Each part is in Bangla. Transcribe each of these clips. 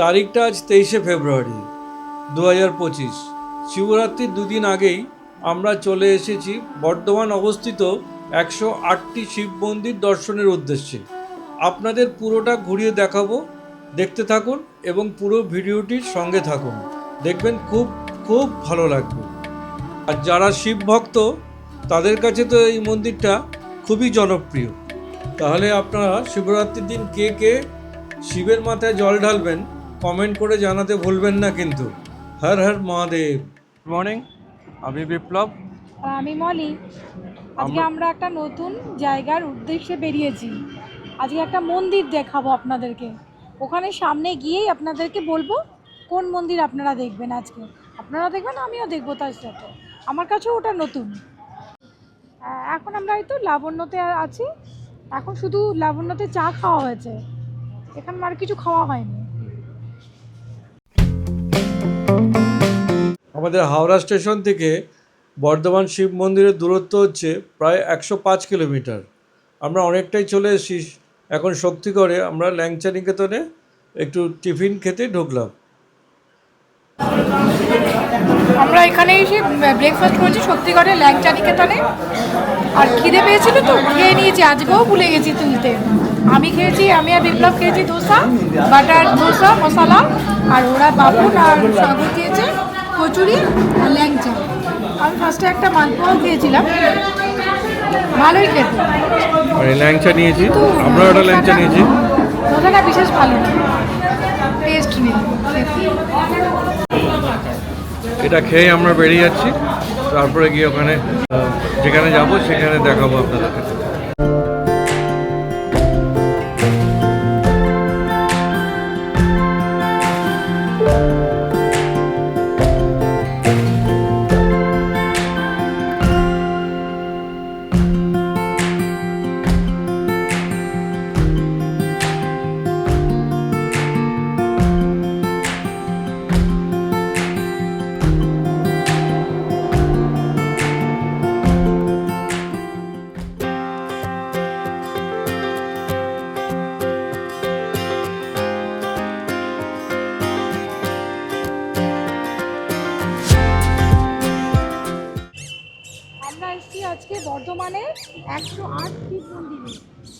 তারিখটা আজ তেইশে ফেব্রুয়ারি দু হাজার পঁচিশ। শিবরাত্রির দুদিন আগেই আমরা চলে এসেছি বর্ধমান অবস্থিত একশো আটটি শিব মন্দির দর্শনের উদ্দেশ্যে। আপনাদের পুরোটা ঘুরিয়ে দেখাবো, দেখতে থাকুন এবং পুরো ভিডিওটির সঙ্গে থাকুন। দেখবেন খুব খুব ভালো লাগবে। আর যারা শিব ভক্ত, তাদের কাছে তো এই মন্দিরটা খুবই জনপ্রিয়। তাহলে আপনারা শিবরাত্রির দিন কে কে শিবের মাথায় জল ঢালবেন কমেন্ট করে জানাতে ভুলবেন না কিন্তু। হর হর মহাদেব। মর্নিং আমি বিপ্লব। আর আমি মলি। আজকে আমরা একটা নতুন জায়গার উদ্দেশ্যে বেরিয়েছি। আজকে একটা মন্দির দেখাবো আপনাদেরকে। ওখানে সামনে গিয়েই আপনাদেরকে বলব কোন মন্দির আপনারা দেখবেন আজকে? আপনারা দেখবেন আমিও দেখব তার সাথে। আমার কাছেও ওটা নতুন। এখন আমরা এই তো লাবণ্যতে আছি। এখন শুধু লাবণ্যতে চা খাওয়া হয়েছে। এখানে আর কিছু খাওয়া হয়নি। আমাদের হাওড়া স্টেশন থেকে বর্ধমান শিব মন্দিরের দূরত্ব হচ্ছে প্রায় একশো পাঁচ কিলোমিটার। আমরা অনেকটাই চলে এসেছি। এখন শক্তিগড়ে আমরা ল্যাংচা নিকেতনে একটু টিফিন খেতে ঢুকলাম। আমরা এখানে এসে ব্রেকফাস্ট করেছি সত্যিকারের ল্যাংচা নিকেতনে আর খিদে পেয়েছিল তো, খেয়ে নিয়েছি। আজকেও ভুলে গেছি তুলতে। আমি খেয়েছি আমি আর বিপ্লব খেয়েছি দোসা বাটার দোসা মশলা আর ওরা বাবুন আর সাগর খেয়েছে কচুরি আর ল্যাংচা। আমি ফার্স্টে একটা মালপোয়া খেয়েছিলাম। ভালোই খেতে। মানে ল্যাংচা নিয়েছি। আমরা একটা ল্যাংচা নিয়েছি। দোসাটা বিশেষ ভালো না। টেস্ট নেই। এটা খেয়ে আমরা বেরিয়ে যাচ্ছি। তারপরে গিয়ে ওখানে যেখানে যাব সেখানে দেখাবো আপনাদেরকে। একশো আট শিব মন্দিরে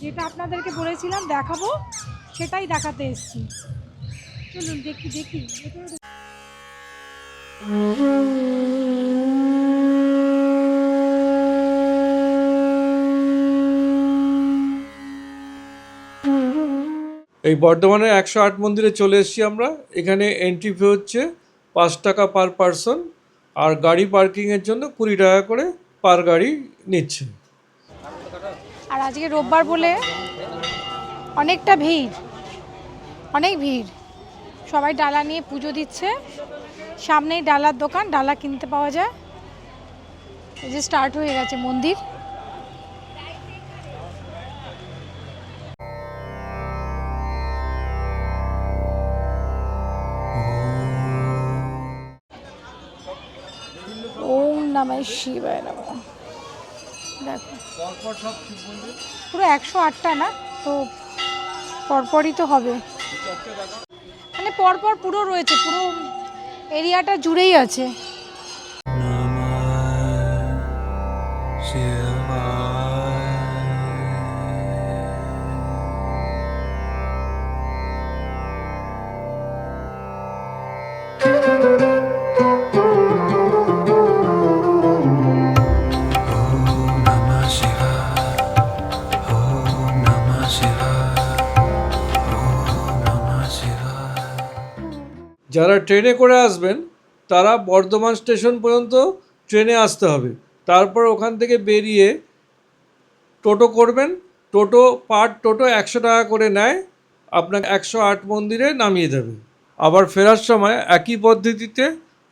যেটা আপনাদেরকে বলেছিলাম দেখাবো, সেটাই দেখাতে এসেছি। চলুন দেখি দেখি। এই বর্ধমানের একশো আট মন্দিরে চলে এসেছি আমরা। এখানে এন্ট্রি ফি হচ্ছে পাঁচ টাকা পার পারসন আর গাড়ি পার্কিংয়ের জন্য কুড়ি টাকা করে পার গাড়ি নিচ্ছে। আর আজকে রোববার বলে অনেকটা ভিড়, অনেক ভিড়। সবাই ডালা নিয়ে পুজো দিচ্ছে। সামনেই ডালার দোকান, ডালা কিনতে পাওয়া যায়। এই যে স্টার্ট হয়ে গেছে মন্দির। ওম নমঃ শিবায় নমঃ। পুরো একশো আটটা না তো পরপরই তো হবে। মানে পরপর পুরো রয়েছে পুরো এরিয়াটা জুড়েই আছে। যারা ট্রেনে করে আসবেন, তারা বর্ধমান স্টেশন পর্যন্ত ট্রেনে আসতে হবে। তারপর ওখান থেকে বেরিয়ে টোটো করবেন। টোটো পার টোটো একশো টাকা করে নেয়, আপনাকে একশো আট মন্দিরে নামিয়ে দেবে। আবার ফেরার সময় একই পদ্ধতিতে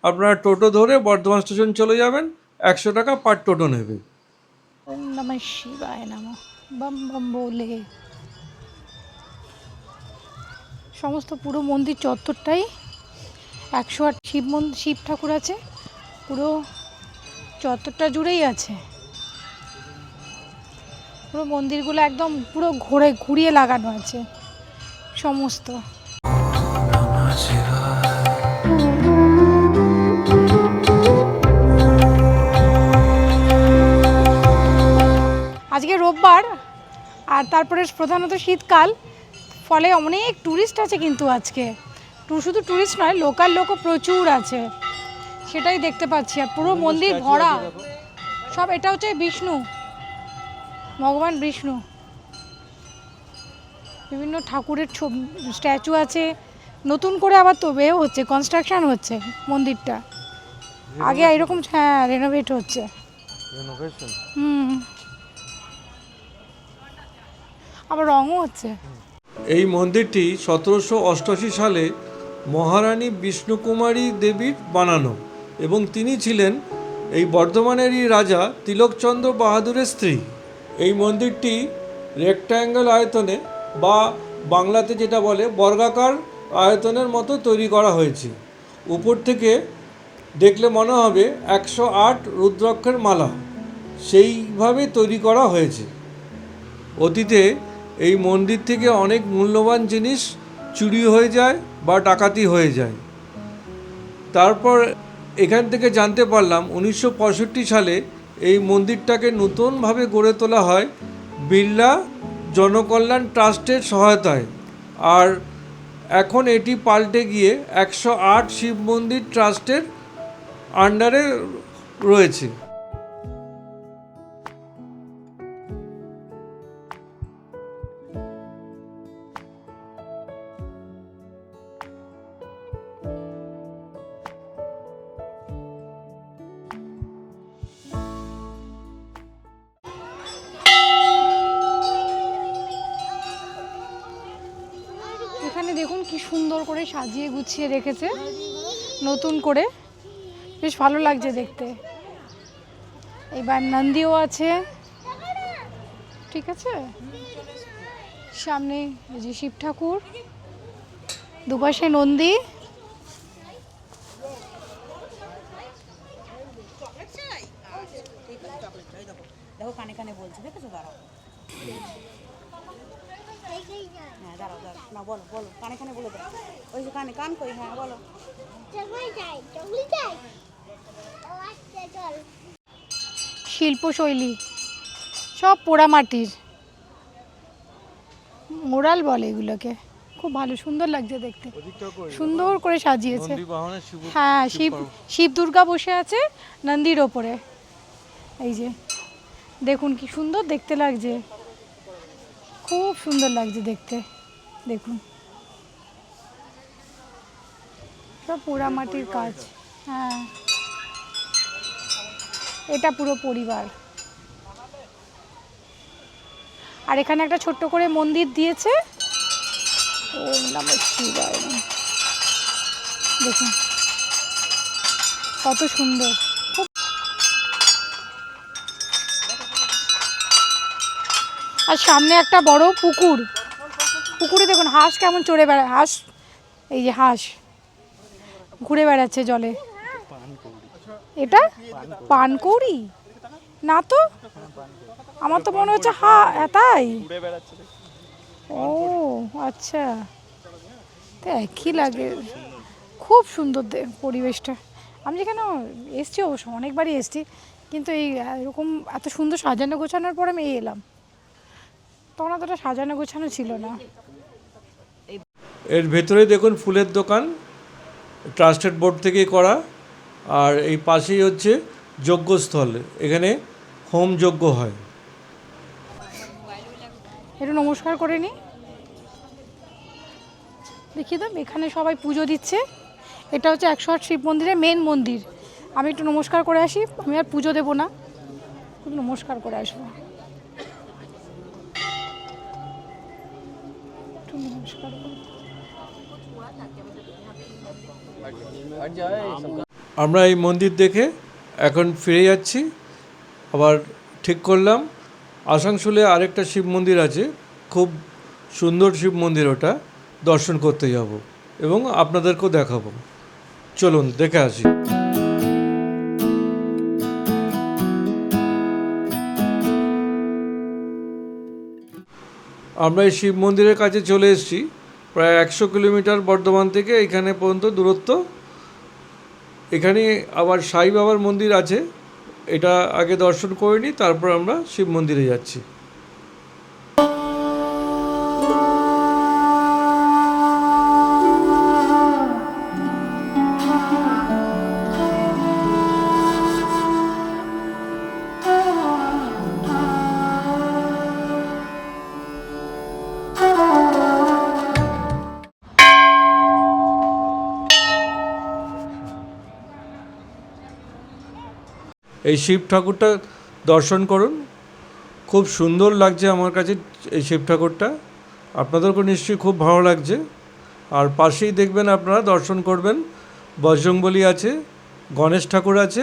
আপনারা টোটো ধরে বর্ধমান স্টেশন চলে যাবেন, একশো টাকা পার টোটো নেবে। সমস্ত পুরো মন্দির চত্বরটাই একশো আট শিব মন্দির শিব ঠাকুর আছে। পুরো চত্বরটা জুড়েই আছে। পুরো মন্দিরগুলো একদম পুরো ঘোরে, ঘুরিয়ে লাগানো আছে। সমস্ত। আজকে রোববার, আর তারপরে প্রধানত শীতকাল। ফলে অনেক ট্যুরিস্ট আছে কিন্তু আজকে। শুধু ট্যুরিস্ট নয় লোকাল লোকও প্রচুর আছে। সেটাই দেখতে পাচ্ছি। আর পুরো মন্দির ভরা। সব এটা হচ্ছে বিষ্ণু। ভগবান বিষ্ণু। বিভিন্ন ঠাকুরের স্ট্যাচু আছে। নতুন করে আবার তো এ হচ্ছে কনস্ট্রাকশন হচ্ছে মন্দিরটা। আগে এরকম হ্যাঁ রেনোভেট হচ্ছে। হুম। আবার রঙও হচ্ছে। এই মন্দিরটি সতেরোশো অষ্টআশি সালে মহারানী বিষ্ণুকুমারী দেবীর বানানো এবং তিনি ছিলেন এই বর্ধমানেরই রাজা তিলকচন্দ্র বাহাদুরের স্ত্রী। এই মন্দিরটি রেক্ট্যাঙ্গেল আয়তনে বা বাংলাতে যেটা বলে বর্গাকার আয়তনের মতো তৈরি করা হয়েছে। উপর থেকে দেখলে মনে হবে একশো আট রুদ্রাক্ষের মালা। সেইভাবে তৈরি করা হয়েছে। অতীতে এই মন্দির থেকে অনেক মূল্যবান জিনিস চুরি হয়ে যায় বা ডাকাতি হয়ে যায়। তারপর এখান থেকে জানতে পারলাম উনিশশো পঁয়ষট্টি সালে এই মন্দিরটাকে নতুনভাবে গড়ে তোলা হয় বিড়লা জনকল্যাণ ট্রাস্টের সহায়তায়। আর এখন এটি পাল্টে গিয়ে একশো আট শিব মন্দির ট্রাস্টের আন্ডারে রয়েছে। সুন্দর করে সাজিয়ে গুছিয়ে রেখেছে। নতুন করে। বেশ ভালো লাগছে দেখতে। এবার নন্দীও আছে। ঠিক আছে? সামনে যে শিব ঠাকুর। দুপাশে নন্দী। দেখো, কানে কানে বলছে, দেখেছ? দাঁড়াও। হ্যাঁ দাঁড়াও দাঁড়াও। না বলো বলো কানে কানে বলে দাও। ওই যে কানে কান কই হ্যাঁ বলো। শিল্পশৈলী সব পোড়ামাটির মোরাল বলে এগুলোকে। খুব ভালো সুন্দর লাগছে দেখতে। সুন্দর করে সাজিয়েছে। হ্যাঁ শিব শিব দুর্গা বসে আছে নন্দীর ওপরে। এই যে দেখুন কি সুন্দর দেখতে লাগছে। খুব সুন্দর লাগছে দেখতে। দেখুন। সব পোড়ামাটির কাজ। হ্যাঁ। এটা পুরো পরিবার। আর এখানে একটা ছোট্ট করে মন্দির দিয়েছে। দেখুন। কত সুন্দর। আর সামনে একটা বড় পুকুর। পুকুরে দেখুন হাঁস কেমন চড়ে বেড়ায়। হাঁস এই যে হাঁস ঘুরে বেড়াচ্ছে জলে। এটা? পানকৌড়ি? না তো? আমার তো মনে হচ্ছে হা হ্যাঁ, তাই? ও আচ্ছা। তো একই লাগে। খুব সুন্দর পরিবেশটা। আমি যেখানে এসছি অবশ্য অনেকবারই এসছি। কিন্তু এই এরকম এত সুন্দর সাজানো গোছানোর পর আমি এলাম। তখন অতটা সাজানো গোছানো ছিল না। এর ভেতরে দেখুন ফুলের দোকান ট্রাস্টেড বোর্ড থেকে করা আর এই পাশেই হচ্ছে যজ্ঞস্থল এখানে হোম যজ্ঞ হয়। একটু নমস্কার করে নি। দেখিয়ে দাম এখানে সবাই পুজো দিচ্ছে। এটা হচ্ছে একশো আট শিব মন্দিরের মেন মন্দির। আমি একটু নমস্কার করে আসি আমি আর পুজো দেবো না। নমস্কার করে আসব। আমরা এই মন্দির দেখে এখন ফিরে যাচ্ছি, আবার ঠিক করলাম। আসানসোলে আরেকটা শিব মন্দির আছে, খুব সুন্দর শিব মন্দির ওটা। দর্শন করতে যাব এবং আপনাদেরকেও দেখাবো। চলুন, দেখে আসি। আমরা এই শিব মন্দিরের কাছে চলে এসেছি। প্রায় একশো কিলোমিটার বর্ধমান থেকে এখানে পর্যন্ত দূরত্ব। এখানে আবার সাই বাবার মন্দির আছে। এটা আগে দর্শন করে নিই তারপর আমরা শিব মন্দিরে যাচ্ছি। এই শিব ঠাকুরটা দর্শন করুন। খুব সুন্দর লাগছে আমার কাছে এই শিব ঠাকুরটা। আপনাদেরকে নিশ্চয়ই খুব ভালো লাগছে। আর পাশেই দেখবেন আপনারা দর্শন করবেন, বজরংবলী আছে, গণেশ ঠাকুর আছে,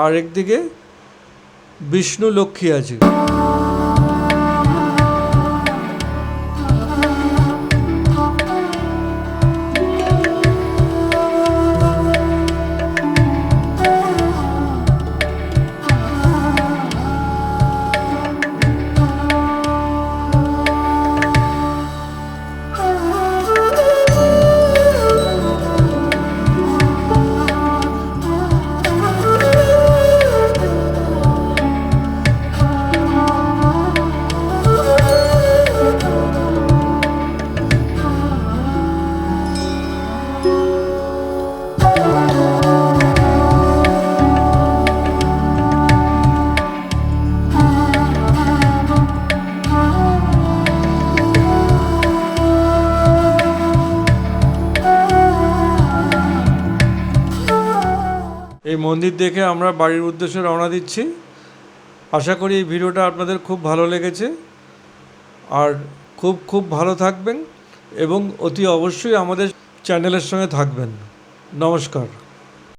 আর একদিকে বিষ্ণু লক্ষ্মী আছে। এই মন্দির দেখে আমরা বাড়ির উদ্দেশ্যে রওনা দিচ্ছি। আশা করি এই ভিডিওটা আপনাদের খুব ভালো লেগেছে। আর খুব খুব ভালো থাকবেন এবং অতি অবশ্যই আমাদের চ্যানেলের সঙ্গে থাকবেন। নমস্কার।